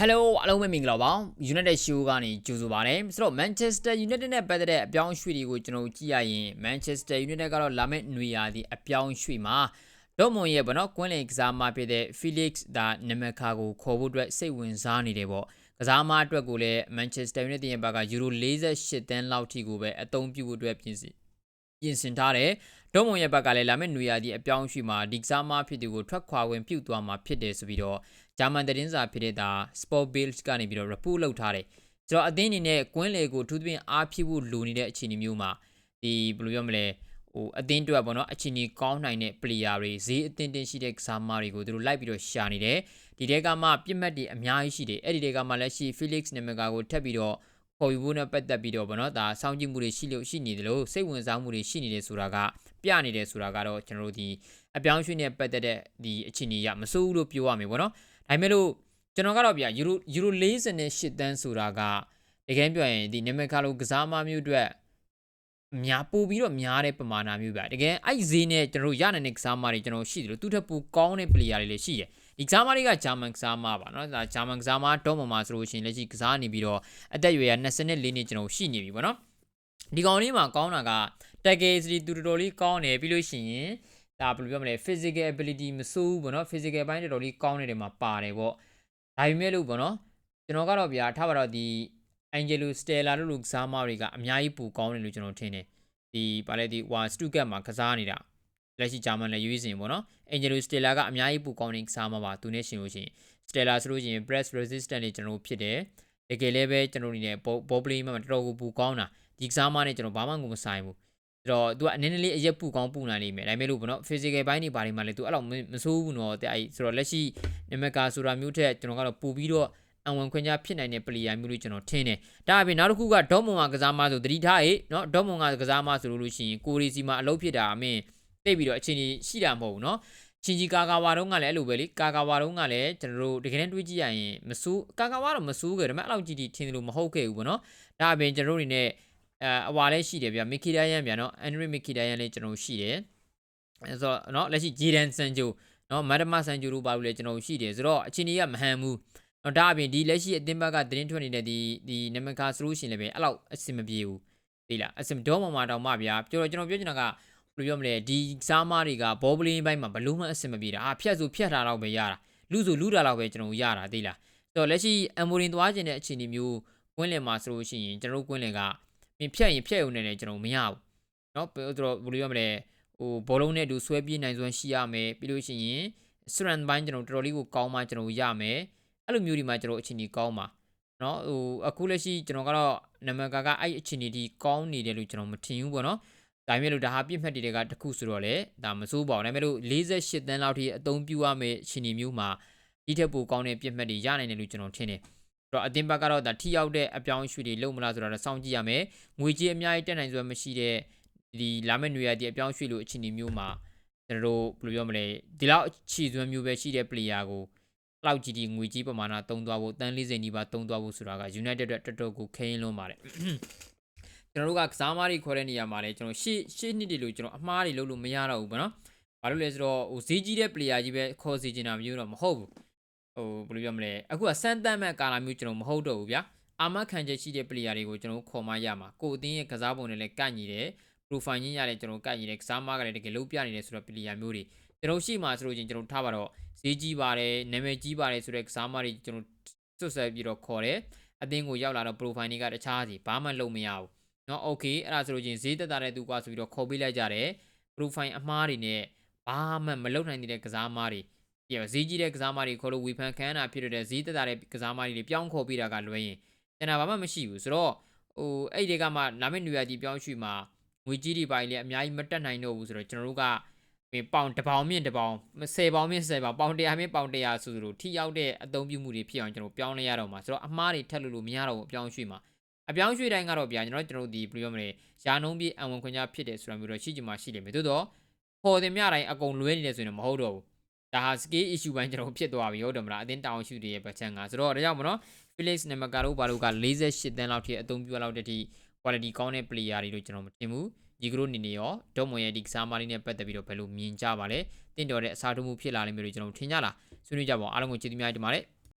Hello အားလုံးပဲမင်္ဂလာပါ United Show ကနေကြိုဆိုပါရစေဆိုတော့ Manchester United နဲ့ပတ်သက်တဲ့အပြောင်းအရွှေ့တွေကိုကျွန်တော်တို့ကြည့်ရရင် Manchester United ကတော့လာမယ့်နွေရာသီအပြောင်းအရွှေ့မှာဒေါမွန်ရဲ့ဘောနော်ကွင်းလင်ကစားမဖြစ်တဲ့ Felix ဒါနမခါကိုခေါ်ဖို့အတွက်စိတ်ဝင်စားနေတယ်ပေါ့ကစားမအတွက်ကိုလည်း Manchester United ရဲ့ဘက်ကယူရို48တန်းလောက်ထိကိုပဲအသုံးပြုဖို့အတွက်ပြင်ဆင် ပြင်ဆင်ထားတယ်ဒေါမွန်ရဲ့ဘက်ကလည်းလာမယ့်နွေရာသီအပြောင်းအရွှေ့မှာဒီကစားမဖြစ်သူကိုထွက်ခွာဝင်ပြုတ်သွားမှာဖြစ်တယ်ဆိုပြီးတော့ဂျာမန်သတင်းစာဖြစ်တဲ့ဒါ Sport Bild ကနေပြီးတော့ report လုပ်ထားတယ်ကျွန်တော်အသင်းအနေနဲ့ကွင်းလေကိုထူးသဖြင့်အားဖြစ်ဖို့လိုနေတဲ့အခြေအနေမျိုးမှာဒီဘယ်လိုပြောမလဲဟိုအသင်းအတွက်ပေါ့နော်အခြေအနေကောင်းနိုင်တဲ့ player တွေဈေးအသင်းတင်ရှိတဲ့ကစားမတွေကိုသူတို့လိုက်ပြီးတော့ရှာနေတယ်ဒီတဲကမှပြစ်မှတ်တွေအများကြီးရှိတယ်အဲ့ဒီတဲကမှလက်ရှိ Felix Nemega ကိုထပ်ပြီးတော့ ခေါ်ယူဖို့နဲ့ပတ်သက်ပြီးတော့ဗောနော်ဒါစောင့်ကြည့်မှုတွေရှိလို့ရှိနေတယ်လို့စိတ်ဝင်စားမှုတွေရှိနေတယ်ဆိုတာကပြနေတယ်ဆိုတာကတော့ကျွန်တော်တို့ဒီအပြောင်းအရွှေ့နဲ့ပတ်သက်တဲ့ဒီအခြေအနေရမစိုးဘူးလို့ပြောရမယ်ဗောနော်ဒါပေမဲ့လို့ကျွန်တော်ကတော့ဗျာယူရိုယူရို48တန်းဆိုတာကတကယ်ပြောရင်ဒီနမခါလိုကစားမမျိုးအတွက်များပို့ပြီးတော့များတဲ့ပမာဏမျိုးဗျာတကယ်အဲ့ဈေးနဲ့ကျွန်တော်တို့ရနိုင်တဲ့ကစားမတွေကျွန်တော်ရှိတယ်လို့သူထက်ပိုကောင်းတဲ့ player တွေလည်းရှိတယ် ဒီကစားမတွေကဂျာမန်ကစားမပါနော်ဒါဂျာမန်ကစားမတော့မှမှာဆိုလို့ရှိရင်လက်ရှိကစားနေပြီးတော့အသက်အရွယ်က24နှစ်ကျွန်တော်ရှိနေပြီပေါ့နော်ဒီကောင်လေးမှာကောင်းတာကတက်ကယ်စတီတူတော်လေးကောင်းတယ်ပြီးလို့ရှိရင်ဒါဘယ်လိုပြောမလဲ physical ability မစိုးဘူးပေါ့နော် physical ဘိုင်းတော်တော်လေးကောင်းတဲ့နေရာမှာပါတယ်ပေါ့ဒါပေမဲ့လို့ပေါ့နော်ကျွန်တော်ကတော့ဗျာထားပါတော့ဒီ Angelo Stella လို့လူကစားမတွေကအများကြီးပူကောင်းတယ်လို့ကျွန်တော်ထင်တယ်ဒီဗာလဲဒီဟွာစတုကတ်မှာကစားနေတာ လက်ရှိဂျာမန်လည်းရွေးစင်ပေါ့နော် Angelo Stella ကအများကြီးပူကောင်းတဲ့ကစားမပါသူနဲ့ရှင်လို့ရှိရင် Stella ဆိုလို့ရှိရင် press resistant တွေကျွန်တော်ဖြစ်တယ်တကယ်လည်းပဲကျွန်တော်အနေနဲ့ ball play မှာတော်တော်ကိုပူကောင်းတာဒီကစားမနဲ့ကျွန်တော်ဘာမှကိုမဆိုင်ဘူးအဲ့တော့ तू ကအနေနဲ့လေးအရက်ပူကောင်းပူနိုင်လိမ့်မယ်ဒါပေမဲ့လို့ဘောနော် physical ဘိုင်းတွေဘာတွေမှလည်း तू အဲ့လောက်မဆိုးဘူးနော်တဲ့အဲ့ဆိုတော့လက်ရှိနမကာဆိုတာမျိုးထက်ကျွန်တော်ကတော့ပူပြီးတော့အဝန်ခွင့်ကြားဖြစ်နိုင်တဲ့ player မျိုးလို့ကျွန်တော်ထင်တယ်ဒါအပြင်နောက်တစ်ခုကဒေါမွန်ကကစားမဆိုတတိထားဟေ့နော်ဒေါမွန်ကကစားမဆိုလို့လို့ရှိရင်ကိုရီစီမှာအလုပ်ဖြစ်တာအမင်း တိတ်ပြီးတော့အချိန်ကြီးရှိတာမဟုတ်ဘူးနော်ချင်းကြီးကာကာဝါတုံးကလည်းအဲ့လိုပဲလေကာကာဝါတုံးကလည်းကျွန်တော်တို့တကယ်တမ်းတွေးကြည့်ရရင်မစိုးကာကာဝါတော့မစိုးခဲ့ဒါပေမဲ့အဲ့လောက်ကြီးကြီးထင်တယ်လို့မဟုတ်ခဲ့ဘူးပေါ့နော်ဒါအပြင်ကျွန်တော်တို့အနေနဲ့အဲအဝါလည်းရှိတယ်ဗျာမီကီဒိုင်ယန်ဗျာနော်အန်ဒရီမီကီဒိုင်ယန်လည်းကျွန်တော်ရှိတယ်အဲဆိုတော့နော်လက်ရှိဂျီဒန်ဆန်ဂျိုနော်မတ်တမဆန်ဂျိုတို့ပါလို့လည်းကျွန်တော်ရှိတယ်ဆိုတော့အချိန်ကြီးကမဟန်ဘူးနော်ဒါအပြင်ဒီလက်ရှိအသင်းဘက်ကသတင်းထွက်နေတဲ့ဒီဒီနမကာဆိုလို့ရှိရင်လည်းပဲအဲ့လောက်အဆင်မပြေဘူးသိလားအဆင်ဒေါမမာတောင်မှဗျာပြောတော့ကျွန်တော်ပြောချင်တာက ဘယ်လိုပြောမလဲဒီစားမားတွေကဘောပလင်းဘိုင်းမှာဘလို့မှအဆင်မပြေတာအာဖြတ်ဆိုဖြတ်တာတော့ပဲရတာလူဆိုလူတာတော့ပဲကျွန်တော်ရတာသိလားဆိုတော့လက်ရှိအမ်မိုရင်သွားခြင်းတဲ့အခြေအနေမျိုးကွင်းလင်မှာဆိုလို့ရှိရင်ကျွန်တော်ကွင်းလင်ကမြင်ဖြတ်ရင်ဖြတ်ရုံနဲ့လည်းကျွန်တော်မရဘူးเนาะပြောတော့ဘယ်လိုပြောမလဲဟိုဘောလုံးနဲ့အတူဆွဲပြေးနိုင်စွမ်းရှိရမယ်ပြီးလို့ရှိရင် strength ဘိုင်းကျွန်တော်တော်တော်လေးကိုကောင်းမှကျွန်တော်ရမယ်အဲ့လိုမျိုးဒီမှာကျွန်တော်အခြေအနေကောင်းပါเนาะဟိုအခုလက်ရှိကျွန်တော်ကတော့နမကာကအဲ့အခြေအနေဒီကောင်းနေတယ်လို့ကျွန်တော်မထင်ဘူးပေါ့နော် ဒါပေမဲ့လို့ဒါဟာပြစ်မှတ်တွေကတခုဆိုတော့လေဒါမစိုးပါဘူးဒါပေမဲ့လို့48တန်းလောက်ထိအသုံးပြုရမယ့်အခြေအနေမျိုးမှာဒီထက်ပိုကောင်းတဲ့ပြစ်မှတ်တွေရနိုင်တယ်လို့ကျွန်တော်ထင်တယ်တော့အတင်းဘက်ကတော့ဒါထိရောက်တဲ့အပြောင်းအရွှေ့တွေလုပ်မလားဆိုတာတော့စောင့်ကြည့်ရမယ်ငွေကြေးအများကြီးတက်နိုင်စွမ်းမရှိတဲ့ဒီလာမယ့်နွေရာသီအပြောင်းအရွှေ့လို့အခြေအနေမျိုးမှာကျွန်တော်တို့ဘယ်လိုပြောမလဲဒီလောက်ခြေစွမ်းမျိုးပဲရှိတဲ့ player ကိုလောက်ကြီးဒီငွေကြီးပမာဏတုံးသွားဖို့တန်း40နီးပါးတုံးသွားဖို့ဆိုတာက United အတွက်တော်တော်ကိုခင်းလွန်းပါတယ် ကျွန်တော်တို့ကကစားမားတွေခေါ်တဲ့နေရာမှာလည်းကျွန်တော်ရှေ့ရှေ့နှစ်တွေလို့ကျွန်တော်အမှားတွေလုပ်လို့မရတော့ဘူးပေါ့နော်ဘာလို့လဲဆိုတော့ဟိုဈေးကြီးတဲ့ player ကြီးပဲခေါ်စီချင်တာမျိုးတော့မဟုတ်ဘူးဟိုဘယ်လိုပြောမလဲအခုကစမ်းသပ်မဲ့ကာလာမျိုးကျွန်တော်မဟုတ်တော့ဘူးဗျာအာမခံချက်ရှိတဲ့ player တွေကိုကျွန်တော်ခေါ်မှရမှာကိုအသင်းရဲ့ကစားပုံတွေလည်းကန့်ညီတယ် profile ရင်းရတယ်ကျွန်တော်ကန့်ညီတယ်ကစားမကလည်းတကယ်လုံးပြနေတယ်ဆိုတော့ player မျိုးတွေကျွန်တော်ရှိမှဆိုလို့ချင်းကျွန်တော်ထားပါတော့ဈေးကြီးပါတယ်နာမည်ကြီးပါတယ်ဆိုတဲ့ကစားမတွေကျွန်တော်စွတ်ဆက်ပြီးတော့ခေါ်တယ်အသင်းကိုရောက်လာတော့ profile တွေကတခြားစီဘာမှလုပ်မရဘူး เนาะ okay အဲ့ဒါဆိုလို့ချင်းဈေးတက်တာတဲ့သူကဆိုပြီးတော့ခေါ်ပေးလိုက်ကြတယ် profile အမှားတွေနဲ့ဘာမှမလုပ်နိုင်တဲ့ကစားမတွေပြဈေးကြီးတဲ့ကစားမတွေခေါ်လို့ဝေဖန်ခံရတာဖြစ်တဲ့ဈေးတက်တာတဲ့ကစားမတွေပြောင်းခေါ်ပေးတာကလွှဲရင်ကျန်တာဘာမှမရှိဘူးဆိုတော့ဟိုအဲ့ဒီကမှလာမယ့်နွေရာသီပြောင်းရွှေ့မှာငွေကြီးတွေပိုင်းလည်းအများကြီးမတက်နိုင်တော့ဘူးဆိုတော့ကျွန်တော်တို့ကပေါင်တစ်ပေါင်မြင့်တစ်ပေါင်10ပေါင်မြင့်10ပေါင်ပေါင်100မြင့်ပေါင်100ဆိုလိုထိရောက်တဲ့အသုံးပြုမှုတွေဖြစ်အောင်ကျွန်တော်ပြောင်းလဲရတော့မှာဆိုတော့အမားတွေထက်လို့လို့မရတော့ဘူးအပြောင်းရွှေ့မှာ အပြောင်းရွှေ့တိုင်းကတော့ဗျာကျွန်တော်ကျွန်တော်ဒီဘယ်လိုပြောမလဲရာနှုံးပြည့်အဝန်ခွင့်ကြားဖြစ်တယ်ဆိုတာမျိုးတော့ရှိချင်မှရှိတယ်မြေသို့တော့ပေါ်တင်မြတိုင်းအကုန်လွဲနေတယ်ဆိုရင်မဟုတ်တော့ဘူးဒါဟာ scale issue ပိုင်းကျွန်တော်ဖြစ်သွားပြီဟုတ်တယ်မလားအတင်းတောင်း issue တွေရဲ့ပတ်ချန်ကဆိုတော့ဒါကြောင့်မနော် Felix Nemaka တို့ဘာလို့က48တန်းလောက်ထိအသုံးပြုလောက်တဲ့ဒီ quality ကောင်းတဲ့ player တွေလို့ကျွန်တော်မထင်ဘူးဒီကရိုနေနေရောဒေါမွန်ရဲ့ဒီကစားမလေးနဲ့ပတ်သက်ပြီးတော့ဘယ်လိုမြင်ကြပါလဲတင့်တော်တဲ့အစားထိုးမှုဖြစ်လာလိမ့်မယ်လို့ကျွန်တော်ထင်ကြလားဆွေးနွေးကြပါအောင်အားလုံးကိုကျေးဇူးများတင်ပါတယ်